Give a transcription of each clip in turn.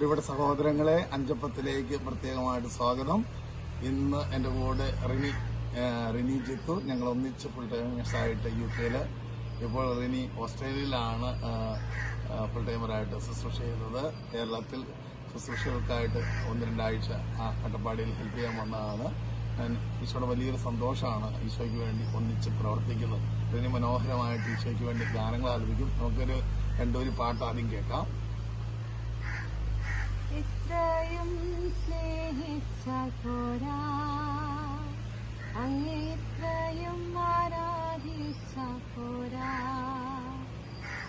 ഇവിടെ സഹോദരങ്ങളെ അഞ്ചപ്പത്തിലേക്ക് പ്രത്യേകമായിട്ട് സ്വാഗതം. ഇന്ന് എന്റെ കൂടെ റിനി റിനി ജിത്തു ഞങ്ങൾ ഒന്നിച്ച് ഫുൾ ടൈമേഴ്സായിട്ട് യു കെയിൽ ഇപ്പോൾ റിനി ഓസ്ട്രേലിയയിലാണ് ഫുൾ ടൈമറായിട്ട് ശുശ്രൂഷ ചെയ്തത്. കേരളത്തിൽ ശുശ്രൂഷകൾക്കായിട്ട് ഒന്ന് രണ്ടാഴ്ച ആ അട്ടപ്പാടിയിൽ ഹെൽപ്പ് ചെയ്യാൻ വന്നതാണ്. ഈശോയുടെ വലിയൊരു സന്തോഷമാണ് ഈശോയ്ക്ക് വേണ്ടി ഒന്നിച്ച് പ്രവർത്തിക്കുന്നത്. റിനി മനോഹരമായിട്ട് ഈശോയ്ക്ക് വേണ്ടി ഗാനങ്ങൾ ആലപിക്കും. നമുക്കൊരു രണ്ടൊരു പാട്ട് ആദ്യം കേൾക്കാം. ഇത്രയും സ്നേഹിച്ച പോരാ. അങ്ങേ ഇത്രയും ആരാധിച്ചാൽ പോരാ.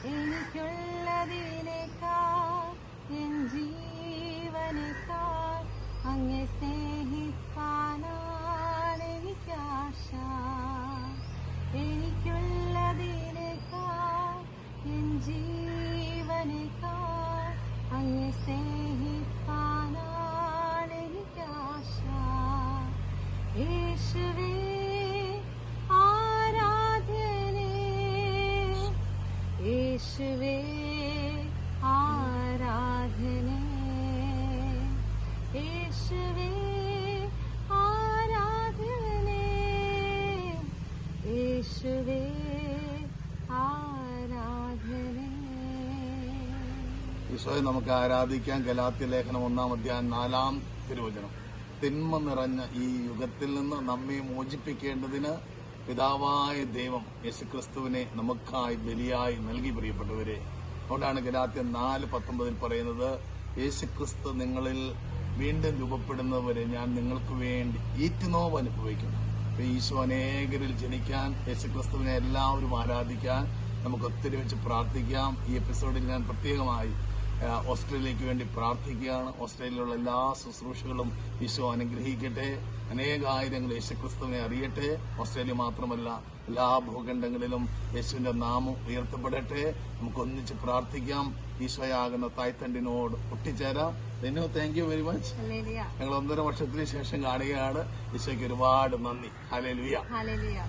എനിക്കുള്ളതിനേക്കാൾ എൻ ജീവനേക്കാൾ അങ്ങെ സ്നേഹിപ്പാനാണ് എനിക്കാശ. എനിക്കുള്ളതിനേക്കാൾ എൻ ജീവനേക്കാൾ അങ്ങേ സ്നേഹിക്കാനാണ് ഈശോയെ നമുക്ക് ആരാധിക്കാൻ ഗലാത്തി ലേഖനം ഒന്നാം അധ്യായം നാലാം തിരുവചനം. തിന്മ നിറഞ്ഞ ഈ യുഗത്തിൽ നിന്ന് നമ്മെ മോചിപ്പിക്കേണ്ടതിന് പിതാവായ ദൈവം യേശുക്രിസ്തുവിനെ നമുക്കായി ബലിയായി നൽകി പ്രിയപ്പെട്ടവരെ. അതുകൊണ്ടാണ് ഗലാത്യ നാല് പത്തൊമ്പതിൽ പറയുന്നത് യേശുക്രിസ്തു നിങ്ങളിൽ വീണ്ടും രൂപപ്പെടുന്നവരെ ഞാൻ നിങ്ങൾക്ക് വേണ്ടി ഈറ്റുനോവ് അനുഭവിക്കുന്നു. ഈശോ അനേകരിൽ ജനിക്കാൻ യേശുക്രിസ്തുവിനെ എല്ലാവരും ആരാധിക്കാൻ നമുക്ക് ഒത്തിരി വെച്ച് പ്രാർത്ഥിക്കാം. ഈ എപ്പിസോഡിൽ ഞാൻ പ്രത്യേകമായി ഓസ്ട്രേലിയക്ക് വേണ്ടി പ്രാർത്ഥിക്കുകയാണ്. ഓസ്ട്രേലിയയിലുള്ള എല്ലാ ശുശ്രൂഷകളും ഈശോ അനുഗ്രഹിക്കട്ടെ. അനേകായിരങ്ങൾ യേശുക്രിസ്തുവിനെ അറിയട്ടെ. ഓസ്ട്രേലിയ മാത്രമല്ല എല്ലാ ഭൂഖണ്ഡങ്ങളിലും യേശുവിന്റെ നാമം ഉയർത്തപ്പെടട്ടെ. നമുക്ക് ഒന്നിച്ച് പ്രാർത്ഥിക്കാം. ഈശോയാകുന്ന തായ്തണ്ടിനോട് ഒട്ടിച്ചേരാം. തെന്നു താങ്ക് യു വെരി മച്ച് ഞങ്ങൾ ഒന്നര വർഷത്തിന് ശേഷം കാണുകയാണ്. ഈശോയ്ക്ക് ഒരുപാട് നന്ദി. ഹലേ ലുയാ ഹല്ലേലൂയ